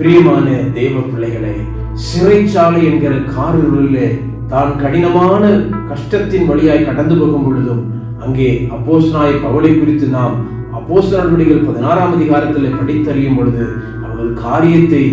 பிரியமான தேவ பிள்ளைகளை சிறைச்சாலை என்கிற காரிலே தான் கடினமான கஷ்டத்தின் வழியாய் கடந்து போகும் பொழுதும் அங்கே அப்போஸ்தலனாய் பவளை குறித்து நாம் அப்போஸ்தலர்களுடைய பதினாறாம் அதிகாரத்தில் படித்தறியும் பொழுது அவர்கள் காரியத்தை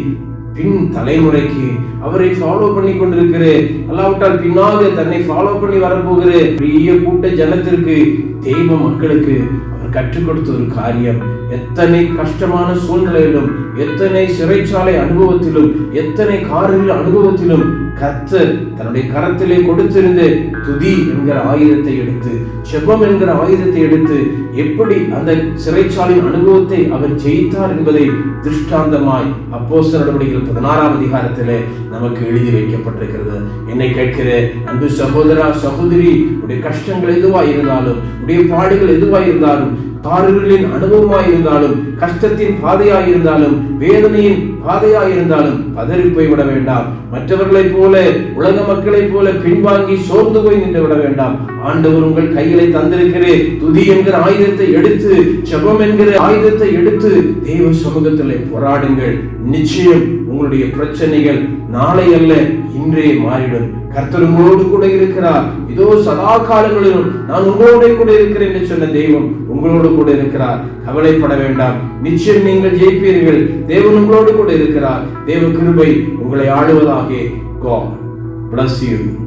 பின் தலைமுறைக்கு அவரை ஃபாலோ பண்ணி கொண்டிருக்கிற அல்லாவிட்டால் பின்னாக தன்னை ஃபாலோ பண்ணி வரப்போகிற பெரிய கூட்ட ஜனத்திற்கு தெய்வ மக்களுக்கு அவர் கற்றுக் கொடுத்த ஒரு காரியம். எத்தனை கஷ்டமான சூழ்நிலையிலும் எத்தனை சிறைச்சாலை அனுபவத்திலும் எத்தனை காரில் அனுபவத்திலும் கர்த்தர் தன்னுடைய கரத்திலே கொடுத்திருந்த துதி என்கிற ஆயுதத்தை எடுத்து செபம் என்கிற ஆயுதத்தை எடுத்து எப்படி அந்த சிறைச்சாலின் அனுபவத்தை அவர் ஜெயித்தார் என்பதை திருஷ்டாந்தமாய் அப்போஸ்தலர்களுடைய பதினாறாம் அதிகாரத்திலே நமக்கு எழுதி வைக்கப்பட்டிருக்கிறது. என்னை கேட்கிற அன்பு சகோதரா சகோதரி உடைய கஷ்டங்கள் எதுவாய் இருந்தாலும் உடைய பாடுகள் எதுவாய் இருந்தாலும் பாடுகளின் அனுபவமாயிருந்தாலும் கஷ்டத்தின் பாதையாயிருந்தாலும் வேதனையின் பாதையாயிருந்தாலும் பதறி போய் விட வேண்டாம். மற்றவர்களைப் போல உலக மக்களைப் போல பின்வாங்கி சோர்ந்து போய் நின்று விட வேண்டாம். ஆண்டவர் உங்கள் கையிலே தந்திருக்கிறேன் துதி என்கிற ஆயுதத்தை எடுத்து செபம் என்கிற ஆயுதத்தை எடுத்து தெய்வ சமூகத்திலே போராடுங்கள். நிச்சயம் உங்களுடைய பிரச்சனைகள் நாளை அல்ல இன்றே மாறிடும். கர்த்தர் உங்களோடு கூட இருக்கிறார். இதோ சதா காலங்களிலும் நான் உங்களோட கூட இருக்கிறேன் என்று சொன்ன தெய்வம் உங்களோட உங்களோடு கூட இருக்கிறார். கவலைப்பட வேண்டாம். நிச்சயம் நீங்கள் ஜெயிப்பீர்கள். தேவன் உங்களோடு கூட இருக்கிறார். தேவ கிருபை உங்களை ஆளுவதாக. God bless you.